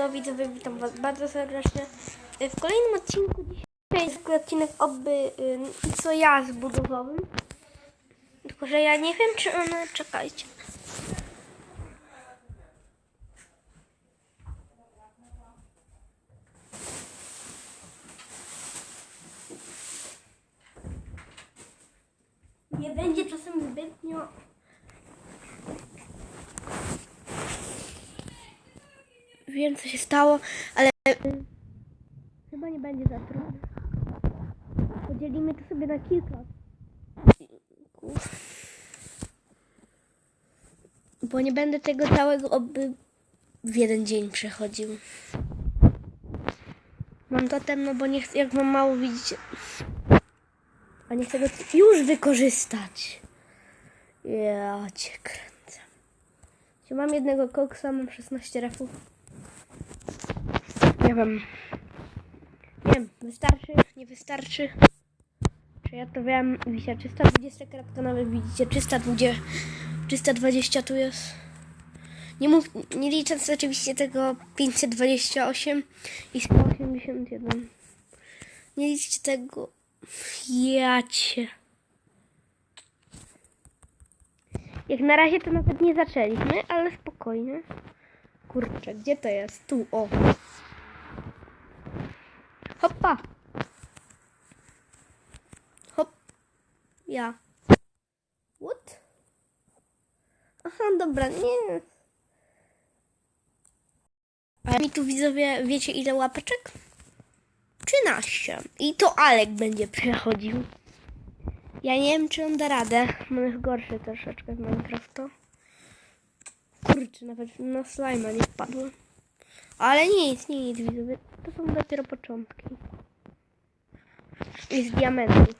Elo widzowie, witam was bardzo serdecznie. Y, W kolejnym odcinku dzisiaj jest odcinek oby y, co ja zbudowałem. Tylko, że ja nie wiem czy one... Czekajcie. Nie będzie czasem zbytnio wiem co się stało, ale chyba nie będzie za trudno. Podzielimy to sobie na kilka. odcinków. Bo nie będę tego całego oby w jeden dzień przechodził. Mam totem, no bo nie chcę, jak mam mało widzicie. A nie chcę go już wykorzystać. Ja cię kręcę. Mam jednego koksa, mam 16 refów. Nie wiem. Nie wiem, wystarczy, nie wystarczy. Czy ja to wiem, wisia 320 kratka nawet widzicie, 320, 320 tu jest. Nie, mów, nie licząc oczywiście tego 528 i 181. Nie liczcie tego. Jacie. Jak na razie to nawet nie zaczęliśmy, ale spokojnie. Kurczę, gdzie to jest? Tu, o. Hoppa. Hop. Ja. What? Aha, dobra, nie. A mi tu widzowie, wiecie ile łapeczek? 13. I to Alek będzie przechodził. Ja nie wiem, czy on da radę. On jest gorszy troszeczkę w Minecrafta. Kurczę, nawet na slajma nie wpadłem. Ale nic, nic, widzowie. To są dopiero początki. I z diamentów.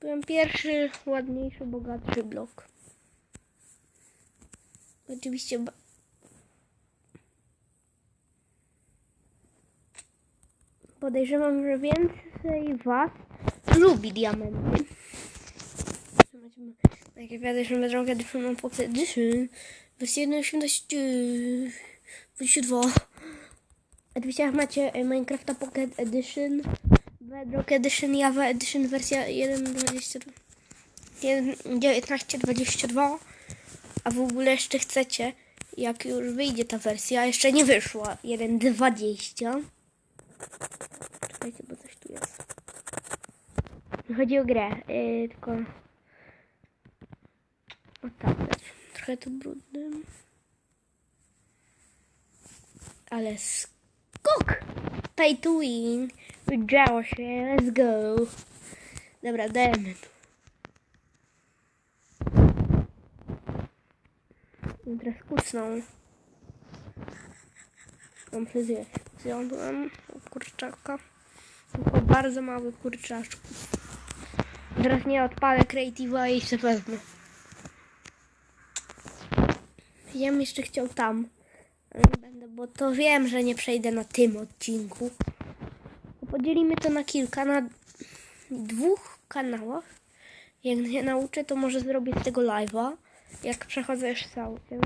Byłem pierwszy, ładniejszy, bogatszy blok. Oczywiście... Podejrzewam, że więcej was lubi diamenty. Jak ja wiadomo, drogę Edition Pocket Edition wersja 1.18.22 Oczywiście jak macie e, Minecrafta Pocket Edition. Bedrock Edition, Java Edition wersja 1.22 19.22 a w ogóle jeszcze chcecie jak już wyjdzie ta wersja, jeszcze nie wyszła. 1.20 Czekajcie, bo coś tu jest. Chodzi o grę, yy, tylko o tak, trochę tu brudnym. Ale skok! Pay to win. Wygrzało się, let's go. Dobra, dajemy tu. I Teraz kucnął. Mam fryzję. Zjadłem kurczaka. Tylko bardzo mały kurczaczku. Teraz nie odpalę Creative'a i się wezmę. Ja bym jeszcze chciał tam. Będę, bo to wiem, że nie przejdę na tym odcinku. Podzielimy to na kilka, na dwóch kanałach. Jak się nauczę, to może zrobię z tego live'a. Jak przechodzę już całkiem.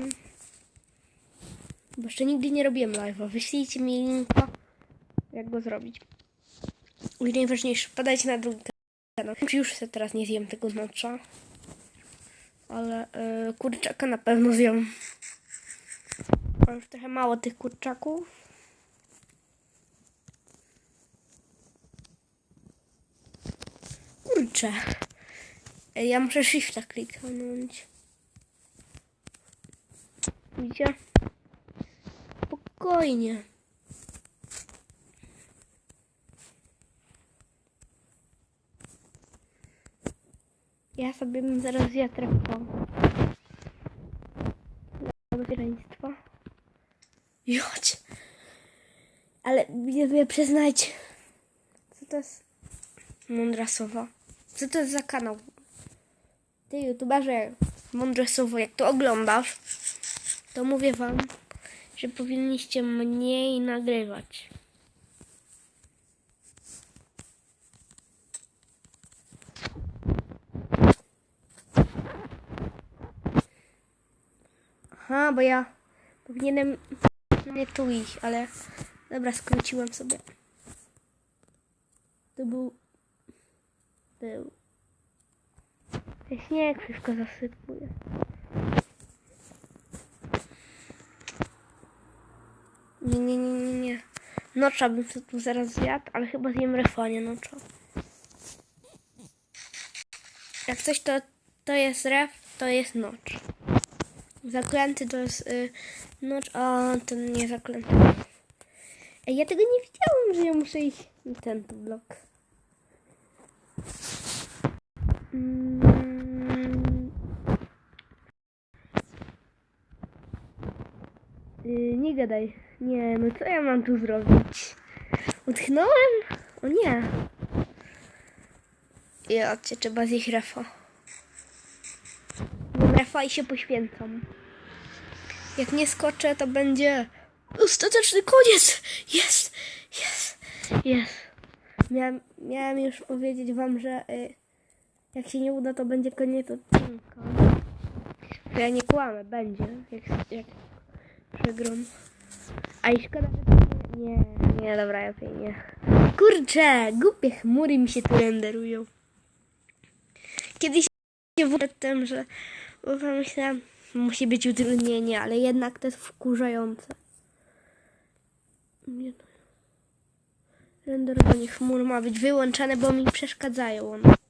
Bo jeszcze nigdy nie robiłem live'a. Wyślijcie mi linka, jak go zrobić. I najważniejsze, wpadajcie na drugi kanał. Już sobie teraz nie zjem tego nocza. Ale yy, kurczaka na pewno zjem. Mam już trochę mało tych kurczaków. Kurczę. Ja muszę shifta kliknąć. Widzicie? Spokojnie. Ja sobie bym zaraz wiatrek Dla bezpieczeństwa. Jodź. Ale widzowie, przyznajcie. Co to jest? Mądra sowa. Co to jest za kanał? Ty youtuberze, mądre sowo, jak to oglądasz, to mówię wam, że powinniście mniej nagrywać. Aha, bo ja powinienem Nie tu iść, ale dobra, skróciłem sobie. To był... Był... Śnieg wszystko zasypuje. Nie, nie, nie, nie, nie. Nocza bym to tu zaraz zjadł, ale chyba zjem refanie nocza. Jak coś to, to jest ref, to jest nocz. Zaklęty to jest y, nocz, a ten nie zaklęty. Ej, ja tego nie widziałam, że ja muszę iść na ten blok. Mm. Y, nie gadaj. Nie, no co ja mam tu zrobić? Utknąłem? O nie. Ja cię trzeba zjeść refa. I się poświęcam. Jak nie skoczę, to będzie ostateczny koniec. Jest, jest, jest. Miałem, miałem już powiedzieć wam, że y, jak się nie uda, to będzie koniec odcinka. Ja nie kłamę, będzie. Jak, jak przegram. A i szkoda, że nie... Nie, nie, dobra, lepiej nie. Kurczę, głupie chmury mi się tu renderują. Kiedyś się przedtem, że bo pomyślałam, musi być utrudnienie, ale jednak to jest wkurzające. Nie. Renderowanie chmur ma być wyłączane, bo mi przeszkadzają one.